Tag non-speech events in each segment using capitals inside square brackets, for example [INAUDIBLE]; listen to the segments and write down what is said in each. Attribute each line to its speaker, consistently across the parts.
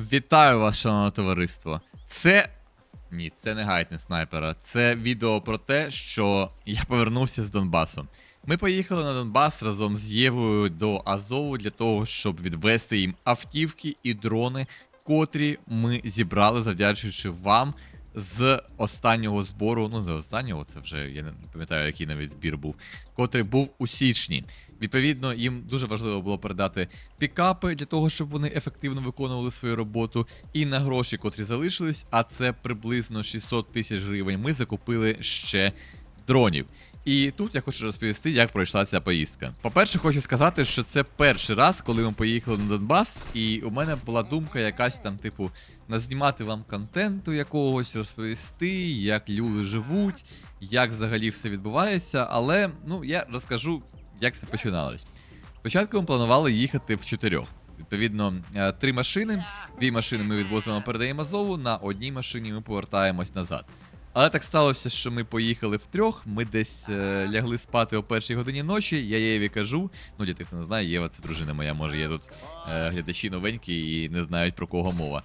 Speaker 1: Вітаю вас, шановне товариство. Це. Ні, це не гайтне снайпера. Це відео про те, що я повернувся з Донбасу. Ми поїхали на Донбас разом з Євою до Азову для того, щоб відвести їм автівки і дрони, котрі ми зібрали, завдячуючи вам з останнього збору. Ну, з останнього, це вже я не пам'ятаю, який навіть збір був, котрий був у січні. Відповідно, їм дуже важливо було передати пікапи для того, щоб вони ефективно виконували свою роботу. І на гроші, котрі залишились, а це приблизно 600 тисяч гривень. Ми закупили ще дронів. І тут я хочу розповісти, як пройшла ця поїздка. По-перше, хочу сказати, що це перший раз, коли ми поїхали на Донбас, і у мене була думка якась там, типу, назнімати вам контенту якогось, розповісти, як люди живуть, як взагалі все відбувається. Але ну я розкажу, як це починалось. Спочатку ми планували їхати в чотирьох. Відповідно, е, три машини. Дві машини ми відвозимо, передаємо Азову, на одній машині ми повертаємось назад. Але так сталося, що ми поїхали втрьох, ми десь е, лягли спати о першій годині ночі. Я Єві кажу. Ну, для тих, хто не знає, Єва це дружина моя, може є тут е, глядачі новенькі і не знають про кого мова.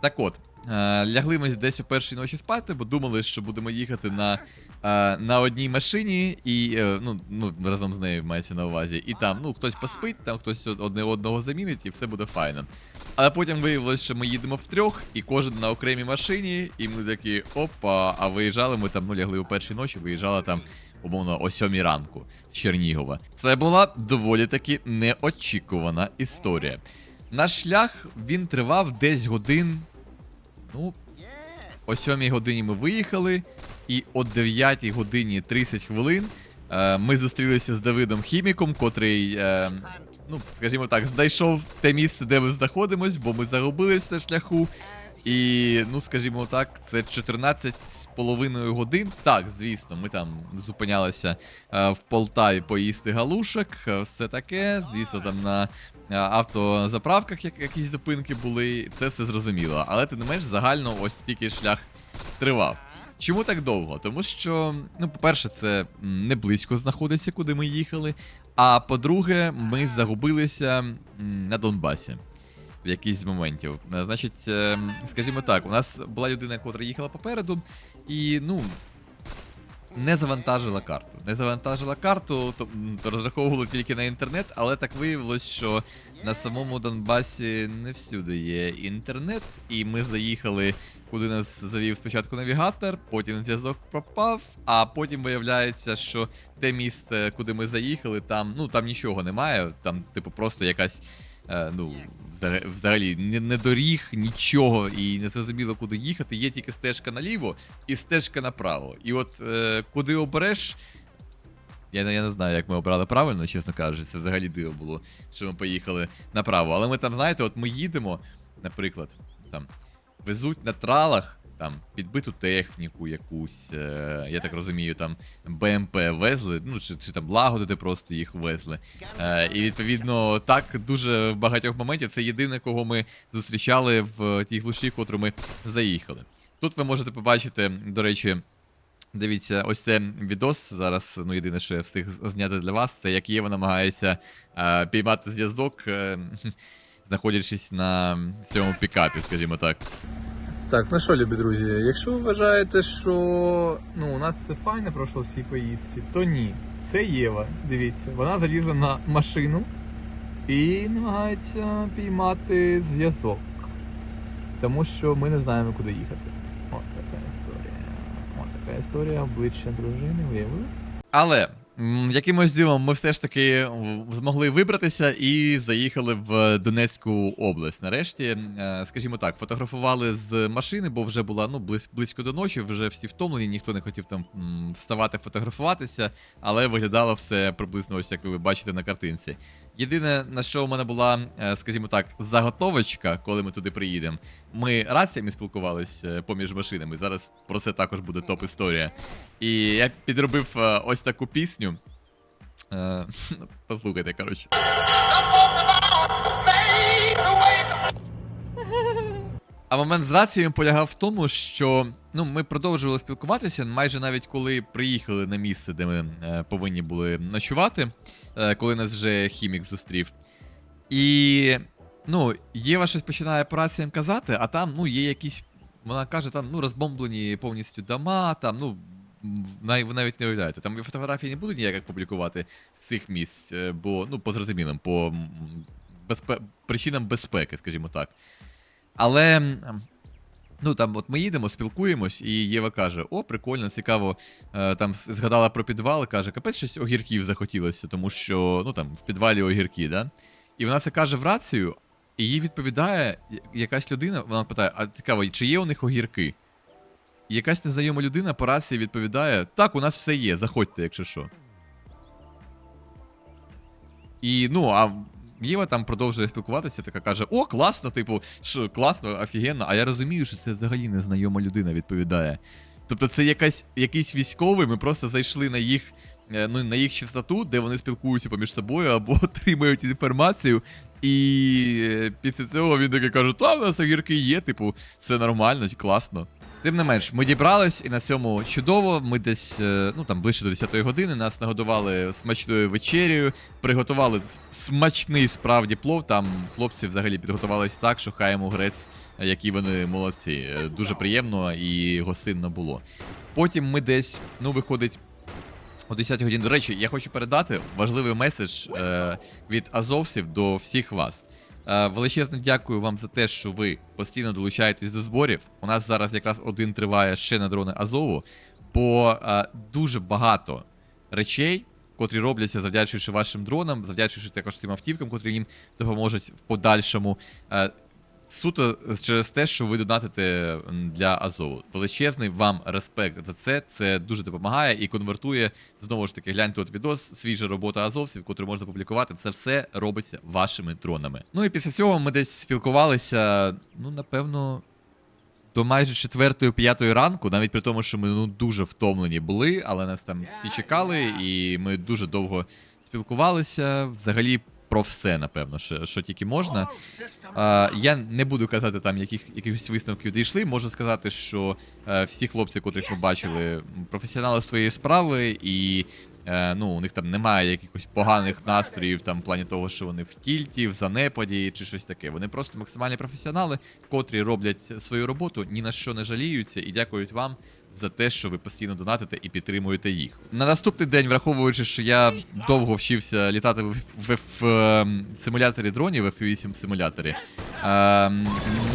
Speaker 1: Так от, е, лягли ми десь о першій ночі спати, бо думали, що будемо їхати на, е, на одній машині, і е, ну, ну, разом з нею мається на увазі. І там ну, хтось поспить, там хтось одне одного замінить, і все буде файно. Але потім виявилось, що ми їдемо втрьох, і кожен на окремій машині, і ми такі опа, а виїжджали ми там, ну лягли о першій ночі, виїжджали там, умовно, о сьомій ранку з Чернігова. Це була доволі таки неочікувана історія. Наш шлях він тривав десь годин. Ну, о 7 годині ми виїхали, і о 9 годині 30 хвилин е, ми зустрілися з Давидом Хіміком, котрий, е, ну, скажімо так, знайшов те місце, де ми знаходимось, бо ми загубились на шляху. І, ну, скажімо так, це 14 з половиною годин. Так, звісно, ми там зупинялися е, в Полтаві поїсти галушок, е, все таке. Звісно, там на е, автозаправках як, якісь зупинки були. Це все зрозуміло. Але ти не менш загально ось стільки шлях тривав. Чому так довго? Тому що, ну, по-перше, це не близько знаходиться, куди ми їхали. А по-друге, ми загубилися на Донбасі в якийсь моментів. Е, Значить, е, скажімо так, у нас була людина, яка їхала попереду, і ну. Не завантажила карту. Не завантажила карту, то, то розраховували тільки на інтернет, але так виявилось, що на самому Донбасі не всюди є інтернет, і ми заїхали, куди нас завів спочатку навігатор, потім зв'язок пропав, а потім виявляється, що те місце, куди ми заїхали, там ну там нічого немає. Там, типу, просто якась. Е, ну, взагалі, не, доріг, нічого, і не зрозуміло, куди їхати. Є тільки стежка наліво і стежка направо. І от е, куди обереш. Я, я не знаю, як ми обрали правильно, чесно кажучи, це взагалі диво було, що ми поїхали направо. Але ми там, знаєте, от ми їдемо, наприклад, там везуть на тралах там підбиту техніку якусь, е, я так розумію, там БМП везли, ну чи, чи там лагодити просто їх везли. Е, і відповідно, так дуже в багатьох моментів це єдине, кого ми зустрічали в тій глуші, котру ми заїхали. Тут ви можете побачити, до речі. Дивіться, ось це відос зараз. Ну, єдине, що я встиг зняти для вас, це як Єва намагається е, піймати зв'язок, е, [LAUGHS] знаходячись на цьому пікапі, скажімо так.
Speaker 2: Так, ну що, любі друзі, якщо ви вважаєте, що ну, у нас все файно пройшло в цій поїздці, то ні. Це Єва. Дивіться, вона залізла на машину і намагається піймати зв'язок. Тому що ми не знаємо, куди їхати. От така історія. От така історія обличчя дружини виявили.
Speaker 1: Але якимось дивом ми все ж таки змогли вибратися і заїхали в Донецьку область. Нарешті, е, скажімо так, фотографували з машини, бо вже була ну близько до ночі, вже всі втомлені, ніхто не хотів там вставати, фотографуватися, але виглядало все приблизно ось як ви бачите на картинці. Єдине, на що у мене була, е, скажімо так, заготовочка, коли ми туди приїдемо. Ми раціями спілкувалися поміж машинами. Зараз про це також буде топ-історія. І я підробив е, ось таку пісню. Е, [LAUGHS] ну, послухайте, коротше. А момент з рацією полягав в тому, що ну, ми продовжували спілкуватися, майже навіть коли приїхали на місце, де ми е, повинні були ночувати, е, коли нас вже хімік зустрів. І ну, Єва щось починає по раціям казати, а там, ну, є якісь. Вона каже, там, ну, розбомблені повністю дома, там, ну. Ви навіть не уявляєте. Там фотографії не буду ніяк публікувати з цих місць, е, бо, ну, по зрозумілим, по безпе... причинам безпеки, скажімо так. Але. Ну, там, от ми їдемо, спілкуємось, і Єва каже: О, прикольно, цікаво. Е, там згадала про підвал, каже, капець щось огірків захотілося, тому що ну там в підвалі огірки, да? І вона це каже в рацію, і їй відповідає якась людина, вона питає: а цікаво, чи є у них огірки? І якась незнайома людина по рації відповідає: Так, у нас все є, заходьте, якщо що. І ну, а Єва там продовжує спілкуватися, така каже: О, класно, типу, що класно, офігенно. А я розумію, що це взагалі незнайома людина відповідає. Тобто це якась, якийсь військовий, ми просто зайшли на їх, е, ну, на їх частоту, де вони спілкуються поміж собою або [LAUGHS] отримують інформацію. І е, після цього він таки каже: та, у нас огірки є, типу, все нормально, класно. Тим не менш, ми дібрались, і на цьому чудово. Ми десь, е, ну там ближче до 10-ї години, нас нагодували смачною вечерею, приготували смачний справді плов. Там хлопці взагалі підготувались так, що хаємо грець, які вони молодці. Е, Дуже приємно і гостинно було. Потім ми десь, ну, виходить. О 10 годині. До речі, я хочу передати важливий меседж е, від азовців до всіх вас. Е, величезне дякую вам за те, що ви постійно долучаєтесь до зборів. У нас зараз якраз один триває ще на дрони Азову, бо е, дуже багато речей, котрі робляться завдячуючи вашим дронам, завдячуючи також тим автівкам, котрі їм допоможуть в подальшому. Суто через те, що ви донатите для Азову. Величезний вам респект за це. Це дуже допомагає і конвертує. Знову ж таки, гляньте от відос, свіжа робота азовців, котру можна публікувати. Це все робиться вашими дронами. Ну і після цього ми десь спілкувалися, ну, напевно, до майже четвертої, п'ятої ранку, навіть при тому, що ми ну, дуже втомлені були, але нас там всі чекали, і ми дуже довго спілкувалися. Взагалі про все, напевно, що, що тільки можна. А, я не буду казати там, яких якихось висновків дійшли. Можу сказати, що е, всі хлопці, котрих ми бачили, професіонали своєї справи, і е, ну, у них там немає якихось поганих настроїв там в плані того, що вони в тільті, в занепаді чи щось таке. Вони просто максимальні професіонали, котрі роблять свою роботу, ні на що не жаліються і дякують вам за те, що ви постійно донатите і підтримуєте їх. На наступний день, враховуючи, що я довго вчився літати в, в, в, ем, симуляторі дронів, в FP8 симуляторі, ем,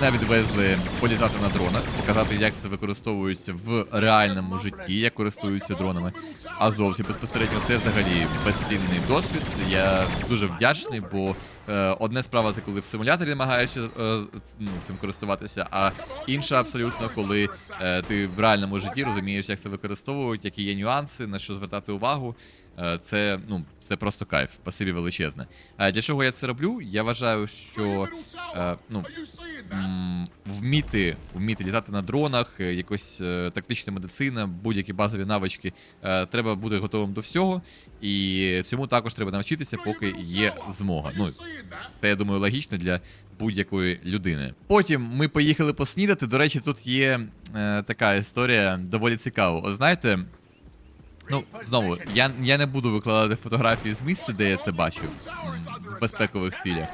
Speaker 1: мене відвезли політати на дронах, показати, як це використовується в реальному житті, як користуються дронами. А зовсім безпосередньо це взагалі безцінний досвід. Я дуже вдячний, бо одне справа це коли в симуляторі намагаєшся е, ну, цим користуватися, а інша абсолютно, коли е, ти в реальному житті розумієш, як це використовують, які є нюанси, на що звертати увагу. Е, це ну це просто кайф. Спасибі величезне. А для чого я це роблю? Я вважаю, що е, ну, вміти, вміти літати на дронах, е, якось е, тактична медицина, будь-які базові навички, е, треба бути готовим до всього. І цьому також треба навчитися, поки є змога. Ну, це я думаю логічно для будь-якої людини. Потім ми поїхали поснідати. До речі, тут є е, така історія доволі цікава. От знаєте. Ну, знову, я, я не буду викладати фотографії з місця, де я це бачив в безпекових цілях.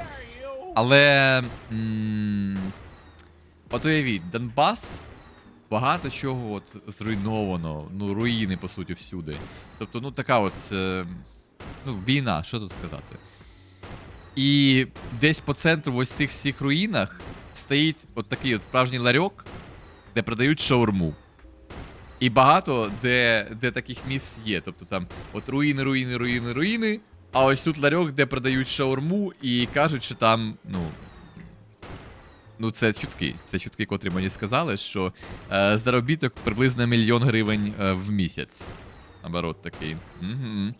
Speaker 1: Але. М- от уявіть, Донбас багато чого от зруйновано, ну, руїни, по суті, всюди. Тобто, ну така от. Е, ну, війна, що тут сказати. І десь по центру ось цих всіх руїнах стоїть от такий от справжній ларьок, де продають шаурму. І багато де, де таких місць є. Тобто там от руїни, руїни, руїни, руїни. А ось тут ларьок, де продають шаурму, і кажуть, що там, ну. Ну, це чутки. Це чутки, котрі мені сказали, що е, заробіток приблизно мільйон гривень е, в місяць. Наоборот, такий. Угу.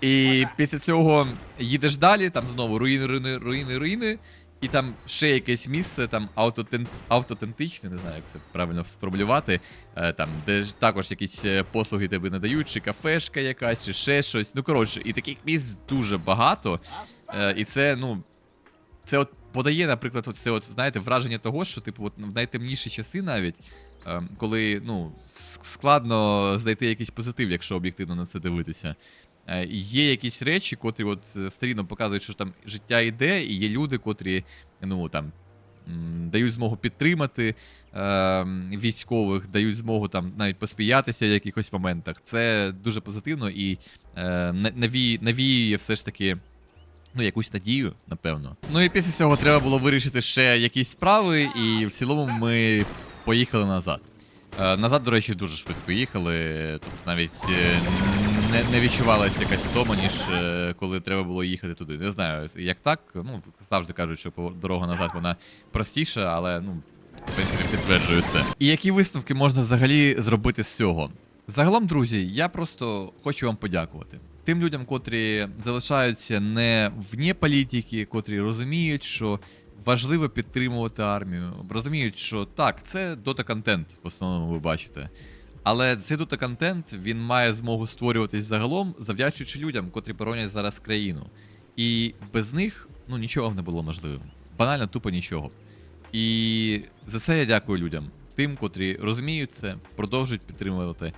Speaker 1: І після цього їдеш далі, там знову руїни, руїни, руїни, руїни. І там ще якесь місце, там аутотен... автотентичне, не знаю, як це правильно сформулювати. Е, там, де ж також якісь е, послуги тебе надають, чи кафешка якась, чи ще щось. Ну, коротше, і таких місць дуже багато. Е, і це, ну. Це от подає, наприклад, от це от, знаєте, враження того, що, типу, от в найтемніші часи навіть, е, коли ну, складно знайти якийсь позитив, якщо об'єктивно на це дивитися. Е, Є якісь речі, котрі от е, все рівно показують, що там життя йде, і є люди, котрі ну там. Дають змогу підтримати е, військових, дають змогу там навіть посміятися в якихось моментах. Це дуже позитивно і е, на- навіює, навіює все ж таки ну, якусь надію, напевно. Ну і після цього треба було вирішити ще якісь справи, і в цілому ми поїхали назад. Е, Назад, до речі, дуже швидко їхали. Тобто навіть е, не, не відчувалася якась втома, ніж е, коли треба було їхати туди. Не знаю, як так. Ну, завжди кажуть, що дорога назад вона простіша, але ну, в принципі, підтверджую це. І які висновки можна взагалі зробити з цього? Загалом, друзі, я просто хочу вам подякувати. Тим людям, котрі залишаються не вне політики, котрі розуміють, що важливо підтримувати армію, розуміють, що так, це дота контент, в основному ви бачите. Але цей дота контент він має змогу створюватись загалом, завдячуючи людям, котрі боронять зараз країну. І без них ну нічого не було можливим. Банально, тупо нічого. І за це я дякую людям, тим, котрі розуміють це, продовжують підтримувати.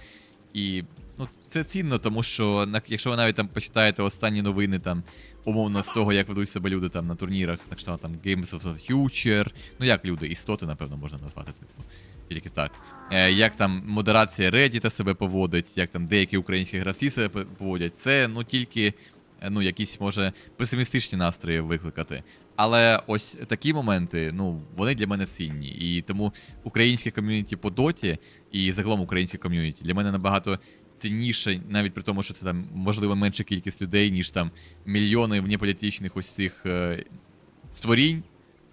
Speaker 1: І ну, це цінно, тому що якщо ви навіть там почитаєте останні новини, там умовно з того, як ведуть себе люди там на турнірах, так що там Games of the Future, ну як люди, істоти, напевно, можна назвати, типу, тільки так. Е, як там модерація Reddit себе поводить, як там деякі українські гравці себе поводять, це ну тільки е, ну, якісь може песимістичні настрої викликати. Але ось такі моменти, ну, вони для мене цінні. І тому українське ком'юніті по доті і загалом українське ком'юніті для мене набагато цінніше, навіть при тому, що це там можливо менша кількість людей, ніж там мільйони внеполітичних ось цих е, створінь.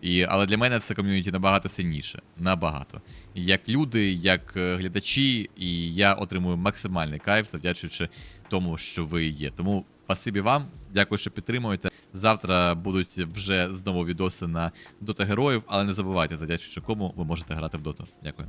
Speaker 1: І, але для мене це ком'юніті набагато сильніше. Набагато. Як люди, як е, глядачі, і я отримую максимальний кайф, завдячуючи тому, що ви є. Тому спасибі вам, дякую, що підтримуєте. Завтра будуть вже знову відоси на дота героїв, але не забувайте, завдячуючи кому ви можете грати в доту. Дякую.